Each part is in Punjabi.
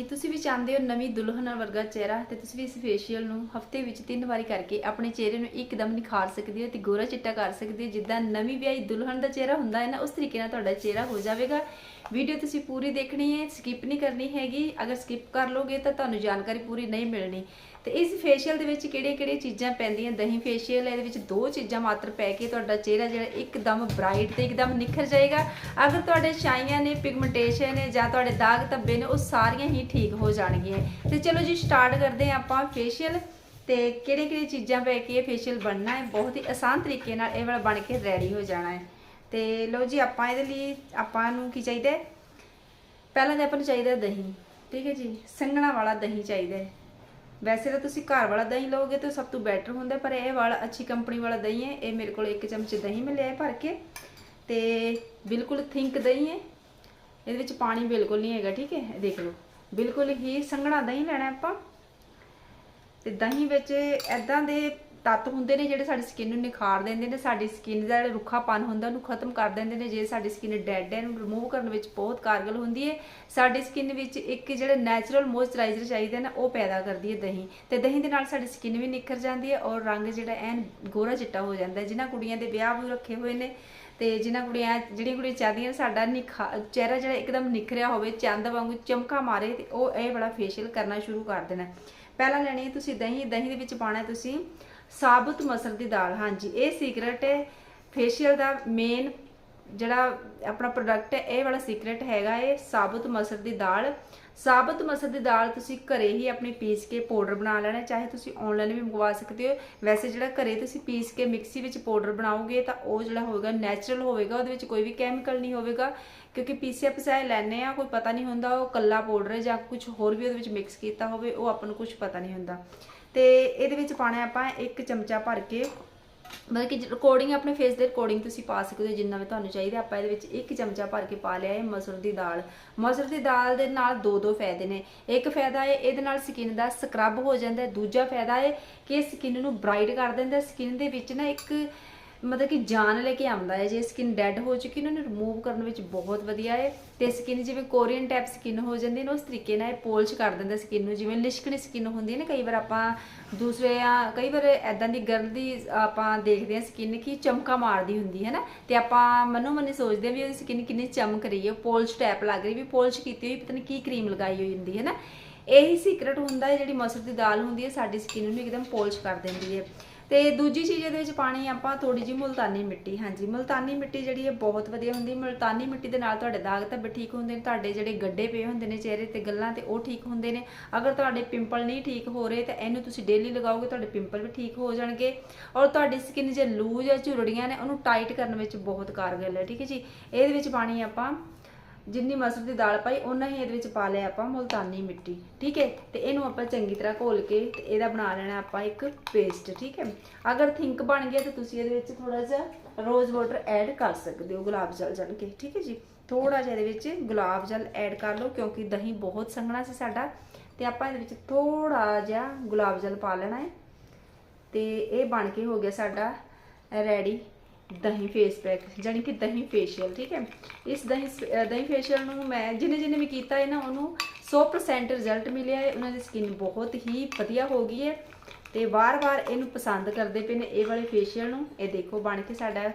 ਹਾਂਜੀ, ਤੁਸੀਂ ਵੀ ਚਾਹੁੰਦੇ ਹੋ ਨਵੀਂ ਦੁਲਹਨ ਵਰਗਾ ਚਿਹਰਾ ਤੇ ਤੁਸੀਂ ਵੀ ਇਸ ਫੇਸ਼ੀਅਲ ਨੂੰ ਹਫ਼ਤੇ ਵਿੱਚ ਤਿੰਨ ਵਾਰੀ ਕਰਕੇ ਆਪਣੇ ਚਿਹਰੇ ਨੂੰ ਇੱਕਦਮ ਨਿਖਾਰ ਸਕਦੇ ਹੋ ਤੇ ਗੋਰਾ ਚਿੱਟਾ ਕਰ ਸਕਦੇ ਹੋ, ਜਿੱਦਾਂ ਨਵੀਂ ਵਿਆਹੀ ਦੁਲਹਨ ਦਾ ਚਿਹਰਾ ਹੁੰਦਾ ਹੈ ਨਾ, ਉਸ ਤਰੀਕੇ ਨਾਲ ਤੁਹਾਡਾ ਚਿਹਰਾ ਹੋ ਜਾਵੇਗਾ। ਵੀਡੀਓ ਤੁਸੀਂ ਪੂਰੀ ਦੇਖਣੀ ਹੈ ਸਕਿਪ ਨਹੀਂ ਕਰਨੀ ਹੈਗੀ। ਅਗਰ ਸਕਿਪ ਕਰ ਲੋਗੇ ਤਾਂ ਤੁਹਾਨੂੰ ਜਾਣਕਾਰੀ ਪੂਰੀ ਨਹੀਂ ਮਿਲਣੀ। ਤੇ ਇਸ ਫੇਸ਼ੀਅਲ ਦੇ ਵਿੱਚ ਕਿਹੜੇ ਕਿਹੜੇ ਚੀਜ਼ਾਂ ਪੈਂਦੀਆਂ? ਦਹੀਂ ਫੇਸ਼ੀਅਲ ਇਹਦੇ ਵਿੱਚ ਦੋ ਚੀਜ਼ਾਂ ਮਾਤਰ ਪੈ ਕੇ ਤੁਹਾਡਾ ਚਿਹਰਾ ਜਿਹੜਾ ਇੱਕਦਮ ਬ੍ਰਾਈਟ ਤੇ ਇੱਕਦਮ ਨਿਖਰ ਜਾਏਗਾ। ਅਗਰ ਤੁਹਾਡੇ ਛਾਈਆਂ ਨੇ ਪਿਗਮੈਂਟੇਸ਼ਨ ਹੈ ਜਾਂ ਤੁਹਾਡੇ ਦਾਗ ਧੱਬੇ ਨੇ, ਉਹ ਸਾਰੀਆਂ ਹੀ ਠੀਕ ਹੋ ਜਾਣਗੀਆਂ। ਤੇ ਚਲੋ ਜੀ ਸਟਾਰਟ ਕਰਦੇ ਹਾਂ ਆਪਾਂ ਫੇਸ਼ੀਅਲ ਤੇ ਕਿਹੜੇ ਕਿਹੜੇ ਚੀਜ਼ਾਂ ਪੈ ਕੇ ਇਹ ਫੇਸ਼ੀਅਲ ਬਣਨਾ ਹੈ। ਬਹੁਤ ਹੀ ਆਸਾਨ ਤਰੀਕੇ ਨਾਲ ਇਹ ਵਾਲਾ ਬਣ ਕੇ ਰੈਡੀ ਹੋ ਜਾਣਾ ਹੈ। ਤੇ ਲਓ ਜੀ, ਆਪਾਂ ਇਹਦੇ ਲਈ ਆਪਾਂ ਨੂੰ ਕੀ ਚਾਹੀਦਾ ਹੈ? ਪਹਿਲਾਂ ਤਾਂ ਆਪਾਂ ਨੂੰ ਚਾਹੀਦਾ ਦਹੀਂ, ਠੀਕ ਹੈ ਜੀ? ਸੰਘਣਾ ਵਾਲਾ ਦਹੀਂ ਚਾਹੀਦਾ ਹੈ। ਵੈਸੇ ਤਾਂ ਤੁਸੀਂ ਘਰ ਵਾਲਾ ਦਹੀਂ ਲਓਗੇ ਤਾਂ ਸਭ ਤੋਂ ਬੈਟਰ ਹੁੰਦਾ, ਪਰ ਇਹ ਵਾਲਾ, ਅੱਛੀ ਕੰਪਨੀ ਵਾਲਾ ਦਹੀਂ ਹੈ, ਇਹ ਮੇਰੇ ਕੋਲ 1 ਚਮਚ ਦਹੀਂ ਮਿਲਿਆ ਹੈ ਭਰ ਕੇ। ਤੇ ਬਿਲਕੁਲ ਥਿੰਕ ਦਹੀਂ ਹੈ। ਇਹਦੇ ਵਿੱਚ ਪਾਣੀ ਬਿਲਕੁਲ ਨਹੀਂ ਹੈਗਾ, ਠੀਕ ਹੈ ਦੇਖ ਲਓ। ਬਿਲਕੁਲ ਹੀ ਸੰਘਣਾ ਦਹੀਂ ਲੈਣਾ ਆਪਾਂ। ਤੇ ਦਹੀਂ ਵਿੱਚ ਐਦਾਂ ਦੇ ਤੱਤ ਹੁੰਦੇ ਨੇ ਜਿਹੜੇ ਸਾਡੀ ਸਕਿਨ ਨੂੰ ਨਿਖਾਰ ਦਿੰਦੇ ਨੇ, ਸਾਡੀ ਸਕਿਨ ਦਾ ਜਿਹੜਾ ਰੁੱਖਾਪਨ ਹੁੰਦਾ, ਉਹਨੂੰ ਖਤਮ ਕਰ ਦਿੰਦੇ ਨੇ, ਜੇ ਸਾਡੀ ਸਕਿਨ ਡੈਡ ਹੈ, ਇਹਨੂੰ ਰਿਮੂਵ ਕਰਨ ਵਿੱਚ ਬਹੁਤ ਕਾਰਗਰ ਹੁੰਦੀ ਹੈ। ਸਾਡੀ ਸਕਿਨ ਵਿੱਚ ਇੱਕ ਜਿਹੜਾ ਨੈਚੁਰਲ ਮੋਇਸਚਰਾਈਜ਼ਰ ਚਾਹੀਦਾ ਨਾ, ਉਹ ਪੈਦਾ ਕਰਦੀ ਹੈ ਦਹੀਂ ਤੇ ਦਹੀਂ ਦੇ ਨਾਲ ਸਾਡੀ ਸਕਿਨ ਵੀ ਨਿਖਰ ਜਾਂਦੀ ਹੈ ਔਰ ਰੰਗ ਜਿਹੜਾ ਐਨ ਗੋਰਾ ਚਿੱਟਾ ਹੋ ਜਾਂਦਾ ਹੈ। ਜਿਨ੍ਹਾਂ ਕੁੜੀਆਂ ਦੇ ਵਿਆਹ ਵੀ ਰੱਖੇ ਹੋਏ ਨੇ ਤੇ ਜਿਨ੍ਹਾਂ ਕੁੜੀਆਂ, ਜਿਹੜੀਆਂ ਕੁੜੀਆਂ ਚਾਹਦੀਆਂ ਸਾਡਾ ਨਿਖਾ, ਚਿਹਰਾ ਜਿਹੜਾ ਇੱਕਦਮ ਨਿਖਰਿਆ ਹੋਵੇ, ਚੰਦ ਵਾਂਗੂ ਚਮਕਾ ਮਾਰੇ ਤੇ ਉਹ ਇਹ ਵਾਲਾ ਫੇਸ਼ੀਅਲ ਕਰਨਾ ਸ਼ੁਰੂ ਕਰ ਦੇਣਾ। ਪਹਿਲਾਂ ਲੈਣੀ ਹੈ ਤੁਸੀਂ ਦਹੀਂ ਦਹੀਂ ਦੇ ਵਿੱਚ ਪਾਣਾ ਤੁਸੀਂ ਸਾਬੁਤ ਮਸਰ ਦੀ ਦਾਲ, ਹਾਂਜੀ, ਇਹ ਸੀਕ੍ਰੇਟ ਹੈ। ਫੇਸ਼ੀਅਲ ਦਾ ਮੇਨ ਜਿਹੜਾ ਆਪਣਾ ਪ੍ਰੋਡਕਟ ਹੈ, ਇਹ ਵਾਲਾ ਸੀਕ੍ਰੇਟ ਹੈਗਾ ਇਹ, ਸਾਬੁਤ ਮਸਰ ਦੀ ਦਾਲ। ਸਾਬਤ ਮਸਰ ਦੀ ਦਾਲ ਤੁਸੀਂ ਘਰੇ ਹੀ ਆਪਣੀ ਪੀਸ ਕੇ ਪਾਊਡਰ ਬਣਾ ਲੈਣਾ, ਚਾਹੇ ਤੁਸੀਂ ਆਨਲਾਈਨ ਵੀ ਮੰਗਵਾ ਸਕਦੇ ਹੋ। ਵੈਸੇ ਜਿਹੜਾ ਘਰੇ ਤੁਸੀਂ ਪੀਸ ਕੇ ਮਿਕਸੀ ਵਿੱਚ ਪਾਊਡਰ ਬਣਾਓਗੇ, ਤਾਂ ਉਹ ਜਿਹੜਾ ਹੋਵੇਗਾ ਨੈਚੁਰਲ ਹੋਵੇਗਾ, ਉਹਦੇ ਵਿੱਚ ਕੋਈ ਵੀ ਕੈਮੀਕਲ ਨਹੀਂ ਹੋਵੇਗਾ। ਕਿਉਂਕਿ ਪੀਸਿਆ ਪਸਾਇਆ ਲੈਣੇ ਆ ਕੋਈ ਪਤਾ ਨਹੀਂ ਹੁੰਦਾ ਉਹ ਕੱਲਾ ਪਾਊਡਰ ਹੈ ਜਾਂ ਕੁਝ ਹੋਰ ਵੀ ਉਹਦੇ ਵਿੱਚ ਮਿਕਸ ਕੀਤਾ ਹੋਵੇ, ਉਹ ਆਪਾਂ ਨੂੰ ਕੁਝ ਪਤਾ ਨਹੀਂ ਹੁੰਦਾ। ਤੇ ਇਹਦੇ ਵਿੱਚ ਪਾਣਾ ਆਪਾਂ ਇੱਕ ਚਮਚਾ ਭਰ ਕੇ। ਮਤਲਬ ਕਿ ਰਿਕਾਰਡਿੰਗ ਆਪਣੇ ਫੇਸ ਦੇ ਰਿਕਾਰਡਿੰਗ ਤੁਸੀਂ ਪਾ ਸਕਦੇ ਹੋ ਜਿੰਨਾ ਵੀ ਤੁਹਾਨੂੰ ਚਾਹੀਦਾ ਆਪਾਂ ਇਹਦੇ ਵਿੱਚ ਇੱਕ ਚਮਚਾ ਭਰ ਕੇ ਪਾ ਲਿਆ ਹੈ ਮਸਰ ਦੀ ਦਾਲ। ਮਸਰ ਦੀ ਦਾਲ ਦੇ ਨਾਲ ਦੋ ਦੋ ਫਾਇਦੇ ਨੇ। ਇੱਕ ਫਾਇਦਾ ਹੈ ਇਹਦੇ ਨਾਲ ਸਕਿਨ ਦਾ ਸਕਰਬ ਹੋ ਜਾਂਦਾ ਹੈ। ਦੂਜਾ ਫਾਇਦਾ ਹੈ ਕਿ ਇਹ ਸਕਿਨ ਨੂੰ ਬ੍ਰਾਈਟ ਕਰ ਦਿੰਦਾ ਸਕਿਨ ਦੇ ਵਿੱਚ ਨਾ ਇੱਕ ਮਤਲਬ ਕਿ ਜਾਨ ਲੈ ਕੇ ਆਉਂਦਾ ਹੈ, ਜੇ ਸਕਿਨ ਡੈਡ ਹੋ ਚੁੱਕੀ ਉਹਨੂੰ ਰਿਮੂਵ ਕਰਨ ਵਿੱਚ ਬਹੁਤ ਵਧੀਆ ਹੈ ਤੇ ਸਕਿਨ ਜਿਵੇਂ ਕੋਰੀਅਨ ਟਾਈਪ ਸਕਿਨ ਹੋ ਜਾਂਦੀ ਨਾ, ਉਸ ਤਰੀਕੇ ਨਾਲ ਇਹ ਪੋਲਿਸ਼ ਕਰ ਦਿੰਦਾ ਸਕਿਨ ਨੂੰ, ਜਿਵੇਂ ਲਿਸ਼ਕਣੀ ਸਕਿਨ ਹੁੰਦੀ ਹੈ ਨਾ, ਕਈ ਵਾਰ ਆਪਾਂ ਦੂਸਰੇ ਆ ਕਈ ਵਾਰ ਐਦਾਂ ਦੀ ਗਰਲ ਦੀ ਆਪਾਂ ਦੇਖਦੇ ਹਾਂ ਸਕਿਨ ਕੀ ਚਮਕਾ ਮਾਰਦੀ ਹੁੰਦੀ ਹੈ ਨਾ, ਤੇ ਆਪਾਂ ਮਨੋ ਮਨੀ ਸੋਚਦੇ ਹਾਂ ਵੀ ਉਹਦੀ ਸਕਿਨ ਕਿੰਨੀ ਚਮਕ ਰਹੀ ਹੈ ਪੋਲਿਸ਼ ਟਾਈਪ ਲੱਗ ਰਹੀ ਵੀ ਪੋਲਿਸ਼ ਕੀਤੀ ਹੋਈ, ਪਤਾ ਨਹੀਂ ਕੀ ਕਰੀਮ ਲਗਾਈ ਹੋਈ ਹੁੰਦੀ ਹੈ ਨਾ। ਇਹੀ ਸੀਕ੍ਰੇਟ ਹੁੰਦਾ ਹੈ, ਜਿਹੜੀ ਮਸਰ ਦੀ ਦਾਲ ਹੁੰਦੀ ਹੈ, ਸਾਡੀ ਸਕਿਨ ਨੂੰ ਇੱਕਦਮ ਪੋਲਿਸ਼ ਕਰ ਦਿੰਦੀ ਹੈ। ਤੇ ਦੂਜੀ ਚੀਜ਼ ਇਹਦੇ ਵਿੱਚ ਪਾਣੀ ਆਪਾਂ ਥੋੜੀ ਜਿਹੀ ਮੁਲਤਾਨੀ ਮਿੱਟੀ। ਹਾਂਜੀ, ਮੁਲਤਾਨੀ ਮਿੱਟੀ ਜਿਹੜੀ ਹੈ ਬਹੁਤ ਵਧੀਆ ਹੁੰਦੀ। ਹੈ ਮੁਲਤਾਨੀ ਮਿੱਟੀ ਦੇ ਨਾਲ ਤੁਹਾਡੇ ਦਾਗ ਧੱਬੇ ਠੀਕ ਹੁੰਦੇ ਨੇ, ਤੁਹਾਡੇ ਜਿਹੜੇ ਗੱਡੇ ਪਏ ਹੁੰਦੇ ਨੇ ਚਿਹਰੇ ਤੇ ਗੱਲਾਂ ਤੇ ਉਹ ਠੀਕ ਹੁੰਦੇ ਨੇ। ਅਗਰ ਤੁਹਾਡੇ ਪਿੰਪਲ ਨਹੀਂ ਠੀਕ ਹੋ ਰਹੇ ਤਾਂ ਇਹਨੂੰ ਤੁਸੀਂ ਡੇਲੀ ਲਗਾਓਗੇ, ਤੁਹਾਡੇ ਪਿੰਪਲ ਵੀ ਠੀਕ ਹੋ ਜਾਣਗੇ। ਔਰ ਤੁਹਾਡੀ ਸਕਿਨ ਜੇ ਲੂਜ ਜਾਂ ਝੁਰੜੀਆਂ ਨੇ, ਉਹਨੂੰ ਟਾਈਟ ਕਰਨ ਵਿੱਚ ਬਹੁਤ ਕਾਰਗਰ ਹੈ, ਠੀਕ ਹੈ ਜੀ? ਇਹਦੇ ਵਿੱਚ ਪਾਣੀ ਆਪਾਂ ਜਿੰਨੀ ਮਸਰ ਦੀ ਦਾਲ ਪਾਈ ਉਹਨਾਂ ਹੀ ਇਹਦੇ ਵਿੱਚ ਪਾ ਲਿਆ ਆਪਾਂ ਮੁਲਤਾਨੀ ਮਿੱਟੀ, ਠੀਕ ਹੈ? ਤੇ ਇਹਨੂੰ ਆਪਾਂ ਚੰਗੀ ਤਰ੍ਹਾਂ ਘੋਲ ਕੇ ਤੇ ਇਹਦਾ ਬਣਾ ਲੈਣਾ ਆਪਾਂ ਇੱਕ ਪੇਸਟ ਠੀਕ ਹੈ? ਅਗਰ ਥਿੰਕ ਬਣ ਗਿਆ ਤਾਂ ਤੁਸੀਂ ਇਹਦੇ ਵਿੱਚ ਥੋੜਾ ਜਿਹਾ ਰੋਜ਼ ਵਾਟਰ ਐਡ ਕਰ ਸਕਦੇ ਹੋ, ਗੁਲਾਬ ਜਲ ਜਲ ਕੇ, ਠੀਕ ਹੈ ਜੀ? ਥੋੜਾ ਜਿਹਾ ਇਹਦੇ ਵਿੱਚ ਗੁਲਾਬ ਜਲ ਐਡ ਕਰ ਲਓ, ਕਿਉਂਕਿ ਦਹੀਂ ਬਹੁਤ ਸੰਘਣਾ ਸੀ ਸਾਡਾ। ਤੇ ਆਪਾਂ ਇਹਦੇ ਵਿੱਚ ਥੋੜਾ ਜਿਹਾ ਗੁਲਾਬ ਜਲ ਪਾ ਲੈਣਾ ਹੈ। ਤੇ ਇਹ ਬਣ ਕੇ ਹੋ ਗਿਆ ਸਾਡਾ ਰੈਡੀ ਦਹੀਂ ਫੇਸ ਪੈਕ ਜਾਨੀ ਕਿ ਦਹੀਂ ਫੇਸ਼ੀਅਲ ਠੀਕ ਹੈ? ਇਸ ਦਹੀਂ ਦਹੀਂ ਫੇਸ਼ੀਅਲ ਨੂੰ ਮੈਂ ਜਿਹਨੇ ਜਿਹਨੇ ਵੀ ਕੀਤਾ ਹੈ ਨਾ, ਉਹਨੂੰ 100% ਰਿਜ਼ਲਟ ਮਿਲਿਆ ਹੈ। ਉਹਨਾਂ ਦੀ ਸਕਿਨ ਬਹੁਤ ਹੀ ਵਧੀਆ ਹੋ ਗਈ ਹੈ ਤੇ ਵਾਰ-ਵਾਰ ਇਹਨੂੰ ਪਸੰਦ ਕਰਦੇ ਪਏ ਨੇ ਇਹ ਵਾਲੇ ਫੇਸ਼ੀਅਲ ਨੂੰ। ਇਹ ਦੇਖੋ, ਬਣ ਕੇ ਸਾਡਾ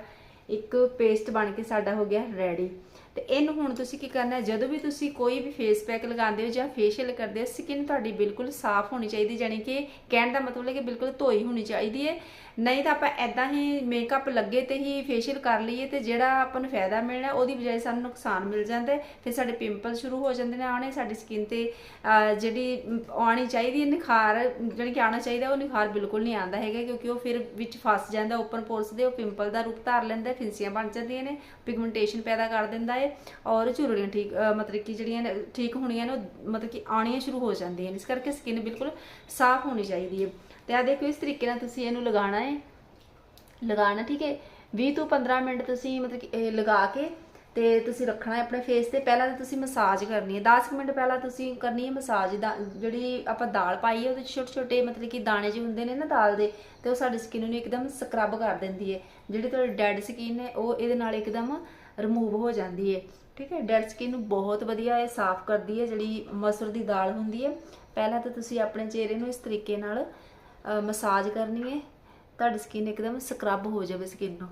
ਇੱਕ ਪੇਸਟ ਬਣ ਕੇ ਸਾਡਾ ਹੋ ਗਿਆ ਰੈਡੀ ਤੇ ਇਹਨੂੰ ਹੁਣ ਤੁਸੀਂ ਕੀ ਕਰਨਾ ਹੈ? ਜਦੋਂ ਵੀ ਤੁਸੀਂ ਕੋਈ ਵੀ ਫੇਸ ਪੈਕ ਲਗਾਉਂਦੇ ਹੋ ਜਾਂ ਫੇਸ਼ੀਅਲ ਕਰਦੇ ਹੋ ਸਕਿਨ ਤੁਹਾਡੀ ਬਿਲਕੁਲ ਸਾਫ਼ ਹੋਣੀ ਚਾਹੀਦੀ ਜਾਨੀ ਕਿ ਕਹਿਣ ਦਾ ਮਤਲਬ ਹੈ ਕਿ ਬਿਲਕੁਲ ਧੋਈ ਹੋਣੀ ਚਾਹੀਦੀ ਹੈ। ਨਹੀਂ ਤਾਂ ਆਪਾਂ ਐਦਾਂ ਹੀ ਮੇਕਅਪ ਲੱਗੇ ਤੇ ਹੀ ਫੇਸ਼ੀਅਲ ਕਰ ਲਈਏ ਤੇ ਜਿਹੜਾ ਆਪਾਂ ਨੂੰ ਫਾਇਦਾ ਮਿਲਣਾ ਉਹਦੀ ਬਜਾਏ ਸਾਨੂੰ ਨੁਕਸਾਨ ਮਿਲ ਜਾਂਦਾ ਫਿਰ ਸਾਡੇ ਪਿੰਪਲ ਸ਼ੁਰੂ ਹੋ ਜਾਂਦੇ ਨੇ ਆਉਣੇ ਸਾਡੀ ਸਕਿਨ ਤੇ ਜਿਹੜੀ ਆਉਣੀ ਚਾਹੀਦੀ ਹੈ ਨਿਖਾਰ ਜਿਹੜੀ ਕਿ ਆਉਣਾ ਚਾਹੀਦਾ ਉਹ ਨਿਖਾਰ ਬਿਲਕੁਲ ਨਹੀਂ ਆਉਂਦਾ ਹੈਗਾ ਕਿਉਂਕਿ ਉਹ ਫਿਰ ਵਿੱਚ ਫਸ ਜਾਂਦਾ ਓਪਨ ਪੋਰਸ ਦੇ ਉਹ ਪਿੰਪਲ ਦਾ ਰੂਪ ਧਾਰ ਲੈਂਦਾ ਹੈ, ਫਿੰਸੀਆਂ ਬਣ ਜਾਂਦੀਆਂ ਨੇ ਪਿਗਮੈਂਟੇਸ਼ਨ ਪੈਦਾ ਕਰ ਦਿੰਦਾ ਹੈ ਔਰ ਝੁਰੜੀਆਂ ਠੀਕ ਮਤਲਬ ਕਿ ਜਿਹੜੀਆਂ ਠੀਕ ਹੋਣੀਆਂ ਨੇ ਉਹ ਮਤਲਬ ਕਿ ਆਉਣੀਆਂ ਸ਼ੁਰੂ ਹੋ ਜਾਂਦੀਆਂ ਨੇ। ਇਸ ਕਰਕੇ ਸਕਿਨ ਬਿਲਕੁਲ ਸਾਫ਼ ਹੋਣੀ ਚਾਹੀਦੀ ਹੈ। ਤੇ ਆ ਦੇਖੋ ਇਸ ਤਰੀਕੇ ਨਾਲ ਤੁਸੀਂ ਇਹਨੂੰ ਲਗਾਉਣਾ ਹੈ। ਲਗਾਉਣਾ, ਠੀਕ ਹੈ? 20 ਤੋਂ 15 ਮਿੰਟ ਤੁਸੀਂ ਮਤਲਬ ਕਿ, ਇਹ ਲਗਾ ਕੇ ਤੇ ਤੁਸੀਂ ਰੱਖਣਾ ਹੈ ਆਪਣੇ ਫੇਸ ਤੇ। ਪਹਿਲਾਂ ਤਾਂ ਤੁਸੀਂ ਮਸਾਜ ਕਰਨੀ ਹੈ। 10 ਮਿੰਟ ਪਹਿਲਾਂ ਤੁਸੀਂ ਕਰਨੀ ਹੈ ਮਸਾਜ। ਦਾ, ਜਿਹੜੀ ਆਪਾਂ ਦਾਲ ਪਾਈ ਹੈ, ਉਹਦੇ 'ਚ ਛੋਟੇ ਛੋਟੇ ਮਤਲਬ ਕਿ ਦਾਣੇ ਜਿਹੇ ਹੁੰਦੇ ਨੇ ਨਾ ਦਾਲ ਦੇ, ਤੇ ਉਹ ਸਾਡੀ ਸਕਿਨ ਨੂੰ ਇੱਕਦਮ ਸਕਰਬ ਕਰ ਦਿੰਦੀ ਹੈ। ਜਿਹੜੀ ਤੁਹਾਡੀ ਡੈਡ ਸਕਿਨ ਹੈ, ਉਹ ਇਹਦੇ ਨਾਲ ਇੱਕਦਮ ਰਿਮੂਵ ਹੋ ਜਾਂਦੀ ਹੈ। ਠੀਕ ਹੈ? ਡੈਡ ਸਕਿਨ ਨੂੰ ਬਹੁਤ ਵਧੀਆ ਇਹ ਸਾਫ਼ ਕਰਦੀ ਹੈ। ਜਿਹੜੀ ਮਸਰ ਦੀ ਦਾਲ ਹੁੰਦੀ ਹੈ, ਪਹਿਲਾਂ ਤਾਂ ਤੁਸੀਂ ਆਪਣੇ ਚਿਹਰੇ ਨੂੰ ਇਸ ਤਰੀਕੇ ਨਾਲ ਮਸਾਜ ਕਰਨੀ ਹੈ, ਤੁਹਾਡੀ ਸਕਿਨ ਇੱਕਦਮ ਸਕਰਬ ਹੋ ਜਾਵੇ ਸਕਿਨ ਨੂੰ।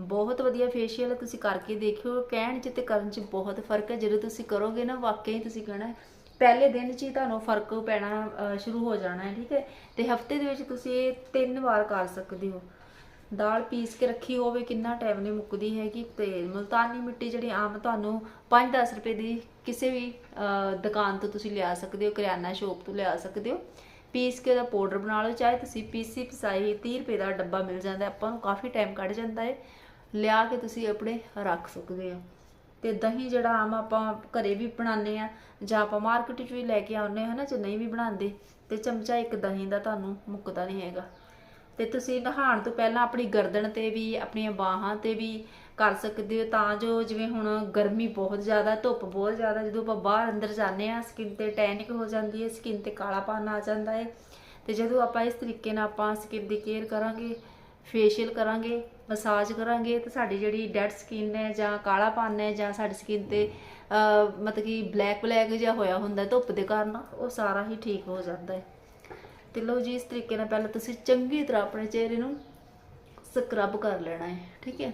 ਬਹੁਤ ਵਧੀਆ ਫੇਸ਼ੀਅਲ ਤੁਸੀਂ ਕਰਕੇ ਦੇਖਿਓ, ਕਹਿਣ 'ਚ ਤੇ ਕਰਨ 'ਚ ਬਹੁਤ ਫ਼ਰਕ ਹੈ। ਜਦੋਂ ਤੁਸੀਂ ਕਰੋਗੇ ਨਾ, ਵਾਕਈ ਤੁਸੀਂ ਕਹਿਣਾ ਪਹਿਲੇ ਦਿਨ 'ਚ ਹੀ ਤੁਹਾਨੂੰ ਫ਼ਰਕ ਪੈਣਾ ਸ਼ੁਰੂ ਹੋ ਜਾਣਾ ਹੈ, ਠੀਕ ਹੈ? ਤੇ ਹਫ਼ਤੇ ਦੇ ਵਿੱਚ ਤੁਸੀਂ ਇਹ ਤਿੰਨ ਵਾਰ ਕਰ ਸਕਦੇ ਹੋ। ਦਾਲ ਪੀਸ ਕੇ ਰੱਖੀ ਹੋਵੇ, ਕਿੰਨਾ ਟਾਈਮ ਨੇ ਮੁੱਕਦੀ ਹੈਗੀ। ਤੇ ਮੁਲਤਾਨੀ ਮਿੱਟੀ ਜਿਹੜੀ ਆਮ ਤੁਹਾਨੂੰ 5-10 ਰੁਪਏ ਦੀ ਕਿਸੇ ਵੀ ਦੁਕਾਨ ਤੋਂ ਤੁਸੀਂ ਲਿਆ ਸਕਦੇ ਹੋ, ਕਰਿਆਨਾ ਸ਼ੋਪ ਤੋਂ ਲਿਆ ਸਕਦੇ ਹੋ। ਪੀਸ ਕੇ ਉਹਦਾ ਪਾਊਡਰ ਬਣਾ ਲਓ, ਚਾਹੇ ਤੁਸੀਂ ਪੀਸੀ ਪਸਾਈ 30 ਰੁਪਏ ਦਾ ਡੱਬਾ ਮਿਲ ਜਾਂਦਾ ਆਪਾਂ ਨੂੰ ਕਾਫੀ ਟਾਈਮ ਕੱਢ ਜਾਂਦਾ ਹੈ। ਲਿਆ ਕੇ ਤੁਸੀਂ ਆਪਣੇ ਰੱਖ ਸਕਦੇ ਹੋ। ਤੇ ਦਹੀਂ ਜਿਹੜਾ ਆਮ ਆਪਾਂ ਘਰੇ ਵੀ ਬਣਾਉਂਦੇ ਆ ਜਾਂ ਆਪਾਂ ਮਾਰਕੀਟ 'ਚ ਵੀ ਲੈ ਕੇ ਆਉਂਦੇ ਹਾਂ ਨਾ, ਜੇ ਨਹੀਂ ਵੀ ਬਣਾਉਂਦੇ, ਤੇ ਚਮਚਾ ਇੱਕ ਦਹੀਂ ਦਾ ਤੁਹਾਨੂੰ ਮੁੱਕਦਾ ਨਹੀਂ ਹੈਗਾ। ਤੇ ਤੁਸੀਂ ਨਹਾਉਣ ਤੋਂ ਪਹਿਲਾਂ ਆਪਣੀ ਗਰਦਨ ਤੇ ਵੀ, ਆਪਣੀਆਂ ਬਾਹਾਂ ਤੇ ਵੀ ਕਰ ਸਕਦੇ ਹੋ। ਤਾਂ ਜੋ ਜਿਵੇਂ ਹੁਣ ਗਰਮੀ ਬਹੁਤ ਜ਼ਿਆਦਾ, ਧੁੱਪ ਬਹੁਤ ਜ਼ਿਆਦਾ, ਜਦੋਂ ਆਪਾਂ ਬਾਹਰ ਅੰਦਰ ਜਾਂਦੇ ਆ ਸਕਿਨ ਤੇ ਟੈਨਿਕ ਹੋ ਜਾਂਦੀ ਹੈ ਸਕਿਨ ਤੇ ਕਾਲਾਪਨ ਆ ਜਾਂਦਾ ਹੈ। ਤੇ ਜਦੋਂ ਆਪਾਂ ਇਸ ਤਰੀਕੇ ਨਾਲ ਆਪਾਂ ਸਕਿਨ ਦੀ ਕੇਅਰ ਕਰਾਂਗੇ ਫੇਸ਼ੀਅਲ ਕਰਾਂਗੇ ਮਸਾਜ ਕਰਾਂਗੇ, ਤੇ ਸਾਡੀ ਜਿਹੜੀ ਡੈਡ ਸਕਿਨ ਹੈ ਜਾਂ ਕਾਲਾਪਨ ਹੈ ਜਾਂ ਸਾਡੀ ਸਕਿਨ ਤੇ ਮਤਲਬ ਕਿ ਬਲੈਕ ਬਲੈਕ ਜਿਹਾ ਹੋਇਆ ਹੁੰਦਾ ਧੁੱਪ ਦੇ ਕਾਰਨ, ਉਹ ਸਾਰਾ ਹੀ ਠੀਕ ਹੋ ਜਾਂਦਾ ਹੈ। ਤੇ ਲਓ ਜੀ, ਇਸ ਤਰੀਕੇ ਨਾਲ ਪਹਿਲਾਂ ਤੁਸੀਂ ਚੰਗੀ ਤਰ੍ਹਾਂ ਆਪਣੇ ਚਿਹਰੇ ਨੂੰ ਸਕਰਬ ਕਰ ਲੈਣਾ ਹੈ, ਠੀਕ ਹੈ?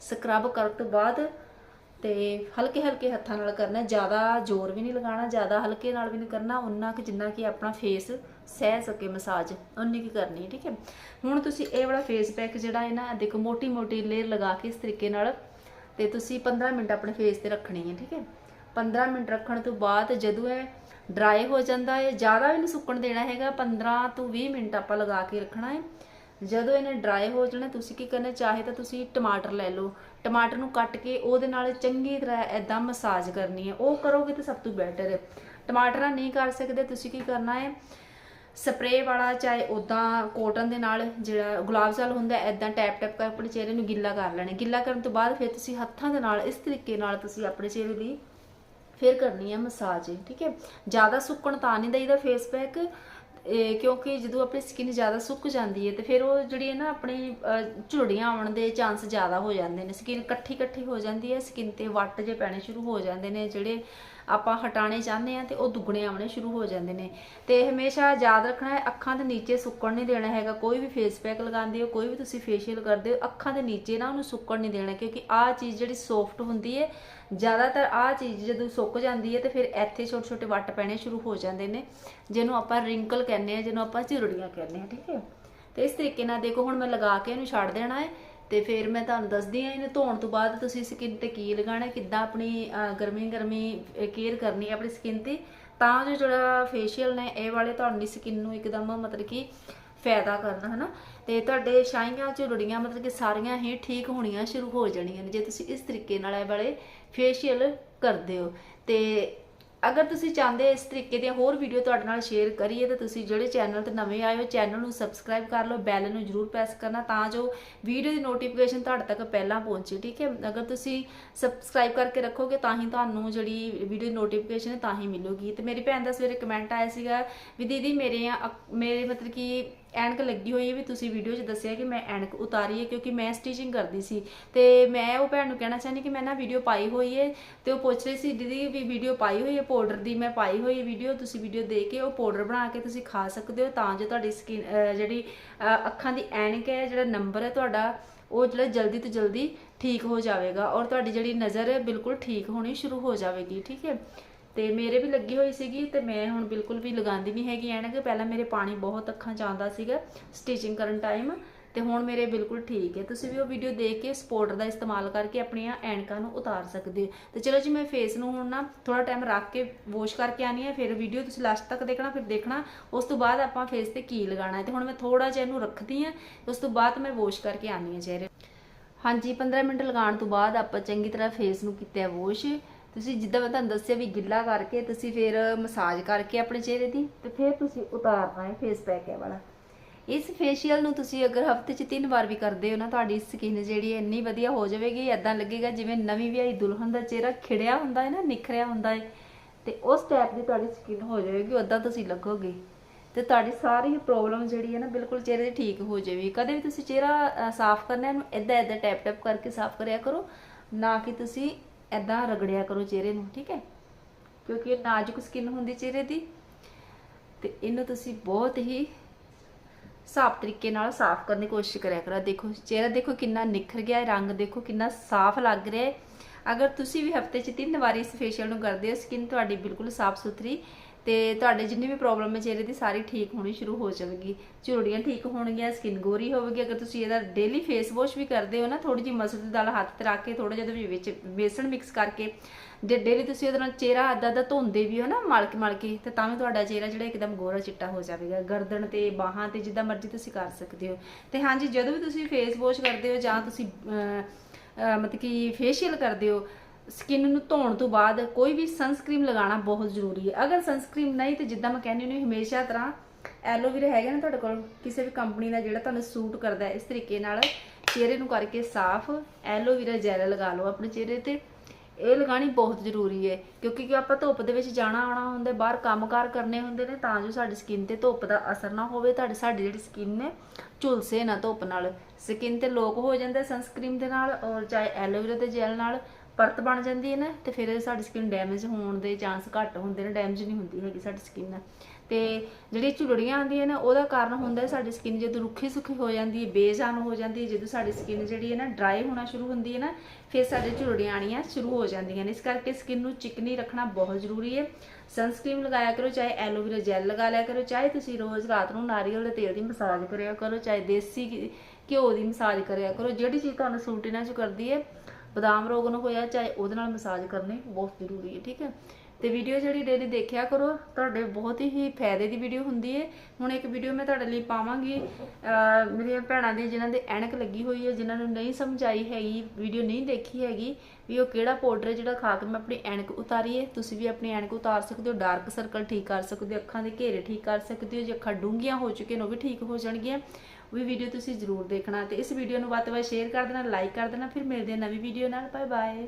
ਸਕਰਬ ਕਰਨ ਤੋਂ ਬਾਅਦ ਤੇ ਹਲਕੇ ਹਲਕੇ ਹੱਥਾਂ ਨਾਲ ਕਰਨਾ ਜ਼ਿਆਦਾ ਜ਼ੋਰ ਵੀ ਨਹੀਂ ਲਗਾਉਣਾ, ਜ਼ਿਆਦਾ ਹਲਕੇ ਨਾਲ ਵੀ ਨਹੀਂ ਕਰਨਾ ਉਨਾ ਕਿ ਜਿੰਨਾ ਕਿ ਆਪਣਾ ਫੇਸ ਸਹਿ ਸਕੇ ਮਸਾਜ ਉਨੀ ਕੀ ਕਰਨੀ ਹੈ, ਠੀਕ ਹੈ? ਹੁਣ ਤੁਸੀਂ ਇਹ ਵਾਲਾ ਫੇਸ ਪੈਕ ਜਿਹੜਾ ਹੈ ਨਾ, ਦੇਖੋ ਮੋਟੀ ਮੋਟੀ ਲੇਅਰ ਲਗਾ ਕੇ ਇਸ ਤਰੀਕੇ ਨਾਲ ਤੇ ਤੁਸੀਂ 15 ਮਿੰਟ ਆਪਣੇ ਫੇਸ ਤੇ ਰੱਖਣੀ ਹੈ, ਠੀਕ ਹੈ? 15 ਮਿੰਟ ਰੱਖਣ ਤੋਂ ਬਾਅਦ ਜਦੋਂ ਇਹ ਡਰਾਈ ਹੋ ਜਾਂਦਾ ਹੈ, ਜ਼ਿਆਦਾ ਵੀ ਨਹੀਂ ਸੁੱਕਣ ਦੇਣਾ ਹੈਗਾ 15 ਤੋਂ 20 ਮਿੰਟ ਆਪਾਂ ਲਗਾ ਕੇ ਰੱਖਣਾ ਹੈ। ਜਦੋਂ ਇਹਨੇ ਡਰਾਈ ਹੋ ਜਾਣਾ, ਤੁਸੀਂ ਕੀ ਕਰਨਾ, ਚਾਹੇ ਤਾਂ ਤੁਸੀਂ ਟਮਾਟਰ ਲੈ ਲਓ। ਟਮਾਟਰ ਨੂੰ ਕੱਟ ਕੇ ਉਹਦੇ ਨਾਲ ਚੰਗੀ ਤਰ੍ਹਾਂ ਐਦਾਂ ਮਸਾਜ ਕਰਨੀ ਹੈ। ਉਹ ਕਰੋਗੇ ਤਾਂ ਸਭ ਤੋਂ ਬੈਟਰ ਹੈ। ਟਮਾਟਰਾਂ ਨਹੀਂ ਕਰ ਸਕਦੇ, ਤੁਸੀਂ ਕੀ ਕਰਨਾ ਹੈ ਸਪਰੇਅ ਵਾਲਾ ਚਾਹੇ ਉਦਾਂ ਕੋਟਨ ਦੇ ਨਾਲ ਜਿਹੜਾ ਗੁਲਾਬ ਜਲ ਹੁੰਦਾ ਐਦਾਂ ਟੈਪ ਟੈਪ ਕਰ ਆਪਣੇ ਚਿਹਰੇ ਨੂੰ ਗਿੱਲਾ ਕਰ ਲੈਣਾ ਗਿੱਲਾ ਕਰਨ ਤੋਂ ਬਾਅਦ ਫਿਰ ਤੁਸੀਂ ਹੱਥਾਂ ਦੇ ਨਾਲ, ਇਸ ਤਰੀਕੇ ਨਾਲ ਤੁਸੀਂ ਆਪਣੇ ਚਿਹਰੇ ਦੀ ਫਿਰ ਕਰਨੀ ਹੈ ਮਸਾਜ ਠੀਕ ਹੈ? ਜ਼ਿਆਦਾ ਸੁੱਕਣ ਤਾਂ ਨਹੀਂ ਦਈਦਾ ਫੇਸ ਪੈਕ ਕਿਉਂਕਿ ਜਦੋਂ ਆਪਣੀ ਸਕਿਨ ਜ਼ਿਆਦਾ ਸੁੱਕ ਜਾਂਦੀ ਹੈ ਤੇ ਫਿਰ ਉਹ ਜਿਹੜੀ ਹੈ ਨਾ ਆਪਣੀ ਅਹ, ਝੁਰੜੀਆਂ ਆਉਣ ਦੇ ਚਾਂਸ ਜ਼ਿਆਦਾ ਹੋ ਜਾਂਦੇ ਨੇ। ਸਕਿਨ ਇਕੱਠੀ ਇਕੱਠੀ ਹੋ ਜਾਂਦੀ ਹੈ ਸਕਿਨ ਤੇ ਵੱਟ ਜੇ ਪੈਣੇ ਸ਼ੁਰੂ ਹੋ ਜਾਂਦੇ ਨੇ ਜਿਹੜੇ ਆਪਾਂ ਹਟਾਣੇ ਚਾਹੁੰਦੇ ਆ ਤੇ ਉਹ ਦੁੱਗਣੇ ਆਉਣੇ ਸ਼ੁਰੂ ਹੋ ਜਾਂਦੇ ਨੇ। ਤੇ ਹਮੇਸ਼ਾ ਯਾਦ ਰੱਖਣਾ ਹੈ, ਅੱਖਾਂ ਦੇ ਨੀਚੇ ਸੁੱਕਣ ਨਹੀਂ ਦੇਣਾ ਹੈਗਾ। ਕੋਈ ਵੀ ਫੇਸ ਪੈਕ ਲਗਾਉਂਦੇ ਹੋ, ਕੋਈ ਵੀ ਤੁਸੀਂ ਫੇਸ਼ੀਅਲ ਕਰਦੇ ਹੋ, ਅੱਖਾਂ ਦੇ ਨੀਚੇ ਨਾ ਉਹਨੂੰ ਸੁੱਕਣ ਨਹੀਂ ਦੇਣਾ, ਕਿਉਂਕਿ ਆਹ ਚੀਜ਼ ਜਿਹੜੀ ਸੌਫਟ ਹੁੰਦੀ ਹੈ, ਜ਼ਿਆਦਾਤਰ ਆਹ ਚੀਜ਼ ਜਦੋਂ ਸੁੱਕ ਜਾਂਦੀ ਹੈ ਤੇ ਫਿਰ ਇੱਥੇ ਛੋਟੇ ਛੋਟੇ ਵੱਟ ਪੈਣੇ ਸ਼ੁਰੂ ਹੋ ਜਾਂਦੇ ਨੇ, ਜਿਹਨੂੰ ਆਪਾਂ ਰਿੰਕਲ ਕਹਿੰਦੇ ਆ ਜਿਹਨੂੰ ਆਪਾਂ ਝੁਰੜੀਆਂ ਕਹਿੰਦੇ ਆ ਠੀਕ ਹੈ। ਤੇ ਇਸ ਤਰੀਕੇ ਨਾਲ ਦੇਖੋ, ਹੁਣ ਮੈਂ ਲਗਾ ਕੇ ਇਹਨੂੰ ਛੱਡ ਦੇਣਾ ਹੈ। ਤੇ ਫਿਰ ਮੈਂ ਤੁਹਾਨੂੰ ਦੱਸਦੀ ਹਾਂ, ਇਹਨੂੰ ਧੋਣ ਤੋਂ ਬਾਅਦ ਤੁਸੀਂ ਸਕਿਨ ਤੇ ਕੀ ਲਗਾਉਣਾ, ਕਿੱਦਾਂ ਆਪਣੀ ਗਰਮੀ ਗਰਮੀ ਕੇਅਰ ਕਰਨੀ ਆਪਣੀ ਸਕਿਨ ਤੇ। ਤਾਂ ਜੋ ਜਿਹੜਾ ਫੇਸ਼ੀਅਲ ਨੇ, ਇਹ ਵਾਲੇ ਤੁਹਾਡੀ ਸਕਿਨ ਨੂੰ ਇੱਕਦਮ ਮਤਲਬ ਕਿ ਫਾਇਦਾ ਕਰਨਾ, ਹਨਾ? ਤੇ ਤੁਹਾਡੇ ਛਾਈਆਂ, ਝੁਰੜੀਆਂ ਮਤਲਬ ਕਿ ਸਾਰੀਆਂ ਹੀ ਠੀਕ ਹੋਣੀਆਂ ਸ਼ੁਰੂ ਹੋ ਜਾਣੀਆਂ ਨੇ, ਜੇ ਤੁਸੀਂ ਇਸ ਤਰੀਕੇ ਨਾਲ ਇਹ ਵਾਲੇ ਫੇਸ਼ੀਅਲ ਕਰਦੇ ਹੋ। ਤੇ ਅਗਰ ਤੁਸੀਂ ਚਾਹੁੰਦੇ ਇਸ ਤਰੀਕੇ ਦੀਆਂ ਹੋਰ ਵੀਡੀਓ ਤੁਹਾਡੇ ਨਾਲ ਸ਼ੇਅਰ ਕਰੀਏ, ਤਾਂ ਤੁਸੀਂ ਜਿਹੜੇ ਚੈਨਲ ਤੇ ਨਵੇਂ ਆਏ ਹੋ ਚੈਨਲ ਨੂੰ ਸਬਸਕ੍ਰਾਈਬ ਕਰ ਲਓ ਬੈਲ ਨੂੰ ਜਰੂਰ ਪ੍ਰੈਸ ਕਰਨਾ ਤਾਂ ਜੋ ਵੀਡੀਓ ਦੀ ਨੋਟੀਫਿਕੇਸ਼ਨ ਤੁਹਾਡੇ ਤੱਕ ਪਹਿਲਾਂ ਪਹੁੰਚੇ, ਠੀਕ ਹੈ? ਅਗਰ ਤੁਸੀਂ ਸਬਸਕ੍ਰਾਈਬ ਕਰਕੇ ਰੱਖੋਗੇ ਤਾਂ ਹੀ ਤੁਹਾਨੂੰ ਜਿਹੜੀ ਵੀਡੀਓ ਦੀ ਨੋਟੀਫਿਕੇਸ਼ਨ ਹੈ ਤਾਂ ਹੀ ਮਿਲੂਗੀ। ਤੇ ਮੇਰੀ ਭੈਣ ਦਾ ਸਵੇਰੇ ਕਮੈਂਟ ਆਇਆ ਸੀਗਾ ਵੀ ਦੀਦੀ ਮੇਰੇ ਅੱਖ- ਮੇਰੇ ਮਤਲਬ ਕਿ ਐਨਕ ਲੱਗੀ ਹੋਈ ਹੈ ਵੀ ਤੁਸੀਂ ਵੀਡੀਓ 'ਚ ਦੱਸਿਆ ਕਿ ਮੈਂ ਐਨਕ ਉਤਾਰੀ ਹੈ ਕਿਉਂਕਿ ਮੈਂ ਸਟਿਚਿੰਗ ਕਰਦੀ ਸੀ। ਤੇ ਮੈਂ ਉਹ ਭੈਣ ਨੂੰ ਕਹਿਣਾ ਚਾਹੁੰਦੀ ਕਿ ਮੈਂ ਨਾ ਵੀਡੀਓ ਪਾਈ ਹੋਈ ਹੈ ਤੇ ਉਹ ਪੁੱਛ ਰਹੀ ਸੀ, ਦੀਦੀ, ਵੀ ਵੀਡੀਓ ਪਾਈ ਹੋਈ ਹੈ? ਪਾਊਡਰ ਦੀ ਮੈਂ ਪਾਈ ਹੋਈ ਹੈ ਵੀਡੀਓ ਤੁਸੀਂ ਵੀਡੀਓ ਦੇ ਕੇ ਉਹ ਪਾਊਡਰ ਬਣਾ ਕੇ ਤੁਸੀਂ ਖਾ ਸਕਦੇ ਹੋ ਤਾਂ ਜੋ ਤੁਹਾਡੀ ਸਕਿਨ ਜਿਹੜੀ ਅੱਖਾਂ ਦੀ ਐਨਕ ਹੈ, ਜਿਹੜਾ ਨੰਬਰ ਹੈ ਤੁਹਾਡਾ, ਉਹ ਜਿਹੜਾ ਜਲਦੀ ਤੋਂ ਜਲਦੀ ਠੀਕ ਹੋ ਜਾਵੇਗਾ ਔਰ ਤੁਹਾਡੀ ਜਿਹੜੀ ਨਜ਼ਰ ਹੈ ਬਿਲਕੁਲ ਠੀਕ ਹੋਣੀ ਸ਼ੁਰੂ ਹੋ ਜਾਵੇਗੀ, ਠੀਕ ਹੈ? ਤੇ ਮੇਰੇ ਵੀ ਲੱਗੀ ਹੋਈ ਸੀਗੀ ਤੇ ਮੈਂ ਹੁਣ ਬਿਲਕੁਲ ਵੀ ਲਗਾਉਂਦੀ ਨਹੀਂ ਹੈਗੀ ਐਨਕ ਪਹਿਲਾਂ ਮੇਰੇ ਪਾਣੀ ਬਹੁਤ ਅੱਖਾਂ 'ਚ ਆਉਂਦਾ ਸੀਗਾ ਸਟਿਚਿੰਗ ਕਰਨ ਟਾਈਮ ਤੇ ਹੁਣ ਮੇਰੇ ਬਿਲਕੁਲ ਠੀਕ ਹੈ। ਤੁਸੀਂ ਵੀ ਉਹ ਵੀਡੀਓ ਦੇਖ ਕੇ ਸਪੋਰਟਰ ਦਾ ਇਸਤੇਮਾਲ ਕਰਕੇ ਆਪਣੀਆਂ ਐਨਕਾਂ ਨੂੰ ਉਤਾਰ ਸਕਦੇ ਹੋ। ਤੇ ਚਲੋ ਜੀ ਮੈਂ ਫੇਸ ਨੂੰ ਹੁਣ ਨਾ ਥੋੜਾ ਟਾਈਮ ਰੱਖ ਕੇ ਵਾਸ਼ ਕਰਕੇ ਆਨੀ ਹੈ, ਫਿਰ ਵੀਡੀਓ ਤੁਸੀਂ ਲਾਸਟ ਤੱਕ ਦੇਖਣਾ, ਫਿਰ ਦੇਖਣਾ, ਉਸ ਤੋਂ ਬਾਅਦ ਆਪਾਂ ਫੇਸ ਤੇ ਕੀ ਲਗਾਉਣਾ ਹੈ। ਤੇ ਹੁਣ ਮੈਂ ਥੋੜਾ ਜਿਹਾ ਇਹਨੂੰ ਰੱਖਦੀ ਹਾਂ, ਉਸ ਤੋਂ ਬਾਅਦ ਮੈਂ ਵਾਸ਼ ਕਰਕੇ ਆਨੀ ਹੈ ਚਿਹਰੇ। ਹਾਂਜੀ 15 ਮਿੰਟ ਲਗਾਉਣ ਤੋਂ ਬਾਅਦ ਆਪਾਂ ਚੰਗੀ ਤਰ੍ਹਾਂ ਫੇਸ ਨੂੰ ਕੀਤਾ ਵਾਸ਼ ਤੁਸੀਂ ਜਿੱਦਾਂ ਮੈਂ ਤੁਹਾਨੂੰ ਦੱਸਿਆ ਵੀ ਗਿੱਲਾ ਕਰਕੇ ਤੁਸੀਂ ਫਿਰ ਮਸਾਜ ਕਰਕੇ ਆਪਣੇ ਚਿਹਰੇ ਦੀ ਤੇ ਫਿਰ ਤੁਸੀਂ ਉਤਾਰਨਾ ਹੈ ਫੇਸ ਪੈਕ ਹੈ ਵਾਲਾ। ਇਸ ਫੇਸ਼ੀਅਲ ਨੂੰ ਤੁਸੀਂ ਅਗਰ ਹਫ਼ਤੇ 'ਚ ਤਿੰਨ ਵਾਰ ਵੀ ਕਰਦੇ ਹੋ ਨਾ ਤੁਹਾਡੀ ਸਕਿਨ ਜਿਹੜੀ ਹੈ ਇੰਨੀ ਵਧੀਆ ਹੋ ਜਾਵੇਗੀ ਐਦਾਂ ਲੱਗੇਗਾ ਜਿਵੇਂ ਨਵੀਂ ਵਿਆਹੀ ਦੁਲਹਨ ਦਾ ਚਿਹਰਾ ਖਿੜਿਆ ਹੁੰਦਾ ਹੈ ਨਾ ਨਿਖਰਿਆ ਹੁੰਦਾ ਹੈ ਤੇ ਉਸ ਟਾਈਪ ਦੀ ਤੁਹਾਡੀ ਸਕਿਨ ਹੋ ਜਾਵੇਗੀ ਉਦਾਂ ਤੁਸੀਂ ਲੱਗੋਗੇ। ਤੇ ਤੁਹਾਡੀ ਸਾਰੀ ਪ੍ਰੋਬਲਮ ਜਿਹੜੀ ਹੈ ਨਾ ਬਿਲਕੁਲ ਚਿਹਰੇ ਦੀ ਠੀਕ ਹੋ ਜਾਵੇਗੀ। ਕਦੇ ਵੀ ਤੁਸੀਂ ਚਿਹਰਾ ਸਾਫ਼ ਕਰਨਾ ਹੈ, ਇਹਨੂੰ ਇਦਾਂ ਇਦਾਂ ਟੈਪ ਟੈਪ ਕਰਕੇ ਸਾਫ਼ ਕਰਿਆ ਕਰੋ ਨਾ ਕਿ ਤੁਸੀਂ ਐਦਾਂ ਰਗੜਿਆ ਕਰੋ ਚਿਹਰੇ ਨੂੰ, ਠੀਕ ਹੈ? ਕਿਉਂਕਿ ਇਹ ਨਾਜ਼ੁਕ ਸਕਿਨ ਹੁੰਦੀ ਚਿਹਰੇ ਦੀ। ਤੇ ਇਹਨੂੰ ਤੁਸੀਂ ਬਹੁਤ ਹੀ ਸਾਫ਼ ਤਰੀਕੇ ਨਾਲ ਸਾਫ਼ ਕਰਨ ਦੀ ਕੋਸ਼ਿਸ਼ ਕਰਿਆ ਕਰੋ। ਦੇਖੋ, ਚਿਹਰਾ ਦੇਖੋ ਕਿੰਨਾ ਨਿਖਰ ਗਿਆ ਹੈ ਰੰਗ ਦੇਖੋ ਕਿੰਨਾ ਸਾਫ਼ ਲੱਗ ਰਿਹਾ ਹੈ। ਅਗਰ ਤੁਸੀਂ ਵੀ ਹਫ਼ਤੇ 'ਚ ਤਿੰਨ ਵਾਰੀ ਇਸ ਫੇਸ਼ੀਅਲ ਨੂੰ ਕਰਦੇ ਹੋ ਸਕਿਨ ਤੁਹਾਡੀ ਬਿਲਕੁਲ ਸਾਫ਼ ਸੁਥਰੀ ਤੇ ਤੁਹਾਡੇ ਜਿੰਨੀ ਵੀ ਪ੍ਰੋਬਲਮ ਹੈ, ਚਿਹਰੇ ਦੀ ਸਾਰੀ ਠੀਕ ਹੋਣੀ ਸ਼ੁਰੂ ਹੋ ਜਾਵੇਗੀ। ਝੁਰੜੀਆਂ ਠੀਕ ਹੋਣਗੀਆਂ ਸਕਿਨ ਗੋਰੀ ਹੋਵੇਗੀ। ਅਗਰ ਤੁਸੀਂ ਇਹਦਾ ਡੇਲੀ ਫੇਸ ਵਾਸ਼ ਵੀ ਕਰਦੇ ਹੋ ਨਾ ਥੋੜੀ ਜਿਹੀ ਮਸਰ ਦੀ ਦਾਲ ਹੱਥ ਤੇ ਰੱਖ ਕੇ ਥੋੜਾ ਜਿਹਾ ਉਹਦੇ ਵਿੱਚ ਬੇਸਣ ਮਿਕਸ ਕਰਕੇ, ਜੇ ਡੇਲੀ ਤੁਸੀਂ ਉਹਦੇ ਨਾਲ ਚਿਹਰਾ ਅੱਧਾ ਅੱਧਾ ਧੋਂਦੇ ਵੀ ਹੋ ਨਾ ਮਲ ਕੇ ਮਲ ਕੇ ਤੇ ਤਾਂ ਵੀ ਤੁਹਾਡਾ ਚਿਹਰਾ ਜਿਹੜਾ ਇੱਕਦਮ ਗੋਰਾ ਚਿੱਟਾ ਹੋ ਜਾਵੇਗਾ। ਗਰਦਨ ਤੇ ਬਾਹਾਂ ਤੇ ਜਿੱਦਾਂ ਮਰਜ਼ੀ ਤੁਸੀਂ ਕਰ ਸਕਦੇ ਹੋ। ਤੇ ਹਾਂਜੀ, ਜਦੋਂ ਵੀ ਤੁਸੀਂ ਫੇਸ ਵਾਸ਼ ਕਰਦੇ ਹੋ ਜਾਂ ਤੁਸੀਂ ਮਤਲਬ ਕਿ ਫੇਸ਼ੀਅਲ ਕਰਦੇ ਹੋ ਸਕਿਨ ਨੂੰ ਧੋਣ ਤੋਂ ਬਾਅਦ ਕੋਈ ਵੀ ਸਨਸਕ੍ਰੀਮ ਲਗਾਉਣਾ ਬਹੁਤ ਜ਼ਰੂਰੀ ਹੈ। ਅਗਰ ਸਨਸਕ੍ਰੀਮ ਨਹੀਂ ਤੇ ਜਿੱਦਾਂ ਮੈਂ ਕਹਿੰਦੀ ਹੁੰਦੀ ਹਮੇਸ਼ਾ ਤਰ੍ਹਾਂ ਐਲੋਵੇਰਾ ਹੈਗਾ ਨਾ ਤੁਹਾਡੇ ਕੋਲ, ਕਿਸੇ ਵੀ ਕੰਪਨੀ ਦਾ ਜਿਹੜਾ ਤੁਹਾਨੂੰ ਸੂਟ ਕਰਦਾ ਹੈ, ਇਸ ਤਰੀਕੇ ਨਾਲ ਚਿਹਰੇ ਨੂੰ ਕਰਕੇ ਸਾਫ਼ ਐਲੋਵੇਰਾ ਜੈਲ ਲਗਾ ਲਓ ਆਪਣੇ ਚਿਹਰੇ ਤੇ। ਇਹ ਲਗਾਣੀ ਬਹੁਤ ਜ਼ਰੂਰੀ ਹੈ, ਕਿਉਂਕਿ ਕਿ ਆਪਾਂ ਧੁੱਪ ਦੇ ਵਿੱਚ ਜਾਣਾ ਆਉਣਾ ਹੁੰਦਾ ਬਾਹਰ ਕੰਮਕਾਰ ਕਰਨੇ ਹੁੰਦੇ ਨੇ, ਤਾਂ ਜੋ ਸਾਡੀ ਸਕਿਨ ਤੇ ਧੁੱਪ ਦਾ ਅਸਰ ਨਾ ਹੋਵੇ, ਤੁਹਾਡੀ ਸਾਡੀ ਜਿਹੜੀ ਸਕਿਨ ਨੇ ਝੁਲਸੇ ਨਾ ਧੁੱਪ ਨਾਲ। ਸਕਿਨ ਤੇ ਲੋਕ ਹੋ ਜਾਂਦਾ ਸਨਸਕ੍ਰੀਮ ਦੇ ਨਾਲ, ਔਰ ਚਾਹੇ ਐਲੋਵੇਰਾ ਦੇ ਜੈਲ ਨਾਲ ਪਰਤ ਬਣ ਜਾਂਦੀ ਹੈ ਨਾ, ਤੇ ਫਿਰ ਸਾਡੀ ਸਕਿਨ ਡੈਮੇਜ ਹੋਣ ਦੇ ਚਾਂਸ ਘੱਟ ਹੁੰਦੇ ਨੇ ਡੈਮੇਜ ਨਹੀਂ ਹੁੰਦੀ ਹੈਗੀ ਸਾਡੀ ਸਕਿਨ ਤੇ ਜਿਹੜੀ ਝੁਰੜੀਆਂ ਆਉਂਦੀਆਂ ਨੇ, ਉਹਦਾ ਕਾਰਨ ਹੁੰਦਾ ਸਾਡੀ ਸਕਿਨ ਜਦੋਂ ਰੁੱਖੀ ਸੁੱਖੀ ਹੋ ਜਾਂਦੀ ਹੈ, ਬੇਜਾਨ ਹੋ ਜਾਂਦੀ ਹੈ, ਜਦੋਂ ਸਾਡੀ ਸਕਿਨ ਜਿਹੜੀ ਹੈ ਨਾ ਡਰਾਈ ਹੋਣਾ ਸ਼ੁਰੂ ਹੁੰਦੀ ਹੈ ਨਾ, ਫਿਰ ਸਾਡੇ ਝੁਰੜੀਆਂ ਆਣੀਆਂ ਸ਼ੁਰੂ ਹੋ ਜਾਂਦੀਆਂ ਨੇ। ਇਸ ਕਰਕੇ ਸਕਿਨ ਨੂੰ ਚਿਕਨੀ ਰੱਖਣਾ ਬਹੁਤ ਜ਼ਰੂਰੀ ਹੈ। ਸਨਸਕ੍ਰੀਮ ਲਗਾਇਆ ਕਰੋ, ਚਾਹੇ ਐਲੋਵੇਰਾ ਜੈਲ ਲਗਾ ਲਿਆ ਕਰੋ, ਚਾਹੇ ਤੁਸੀਂ ਰੋਜ਼ ਰਾਤ ਨੂੰ ਨਾਰੀਅਲ ਦੇ ਤੇਲ ਦੀ ਮਸਾਜ ਕਰਿਆ ਕਰੋ, ਚਾਹੇ ਦੇਸੀ ਘਿਓ ਦੀ ਮਸਾਜ ਕਰਿਆ ਕਰੋ, ਜਿਹੜੀ ਚੀਜ਼ ਤੁਹਾਨੂੰ ਸੂਟ ਇਹਨਾਂ 'ਚ ਕਰਦੀ ਹੈ ਬਦਾਮ ਰੋਗ ਨੂੰ ਹੋਇਆ, ਚਾਹੇ ਉਹਦੇ ਨਾਲ ਮਸਾਜ ਕਰਨੀ ਬਹੁਤ ਜ਼ਰੂਰੀ ਹੈ, ਠੀਕ ਹੈ। ਤੇ ਵੀਡੀਓ ਜਿਹੜੀ ਡੇਲੀ ਦੇਖਿਆ ਕਰੋ, ਤੁਹਾਡੇ ਬਹੁਤ ਹੀ ਫਾਇਦੇ ਦੀ ਵੀਡੀਓ ਹੁੰਦੀ ਹੈ। ਹੁਣ ਇੱਕ ਵੀਡੀਓ ਮੈਂ ਤੁਹਾਡੇ ਲਈ ਪਾਵਾਂਗੀ। ਮੇਰੀਆਂ ਭੈਣਾਂ ਦੀ, ਜਿਨ੍ਹਾਂ ਦੇ ਐਨਕ ਲੱਗੀ ਹੋਈ ਹੈ, ਜਿਨ੍ਹਾਂ ਨੂੰ ਨਹੀਂ ਸਮਝ ਆਈ ਹੈਗੀ ਵੀਡੀਓ ਨਹੀਂ ਦੇਖੀ ਹੈਗੀ, ਵੀ ਉਹ ਕਿਹੜਾ ਪਾਊਡਰ ਹੈ ਜਿਹੜਾ ਖਾ ਕੇ ਮੈਂ ਆਪਣੀ ਐਨਕ ਉਤਾਰੀਏ। ਤੁਸੀਂ ਵੀ ਆਪਣੀ ਐਨਕ ਉਤਾਰ ਸਕਦੇ ਹੋ ਡਾਰਕ ਸਰਕਲ ਠੀਕ ਕਰ ਸਕਦੇ ਹੋ, ਅੱਖਾਂ ਦੇ ਘੇਰੇ ਠੀਕ ਕਰ ਸਕਦੇ ਹੋ, ਜੇ ਅੱਖਾਂ ਡੂੰਘੀਆਂ ਹੋ ਚੁੱਕੀਆਂ ਨੇ, ਉਹ ਵੀ ਠੀਕ ਹੋ ਜਾਣਗੀਆਂ। ਵੀ ਵੀਡੀਓ ਤੁਸੀਂ ਜ਼ਰੂਰ ਦੇਖਣਾ ਤੇ ਇਸ ਵੀਡੀਓ ਨੂੰ ਵੱਧ ਤੋਂ ਵੱਧ ਸ਼ੇਅਰ ਕਰ ਦੇਣਾ ਲਾਈਕ ਕਰ ਦੇਣਾ, ਫਿਰ ਮਿਲਦੇ ਹਾਂ ਨਵੀਂ ਵੀਡੀਓ ਨਾਲ। Bye bye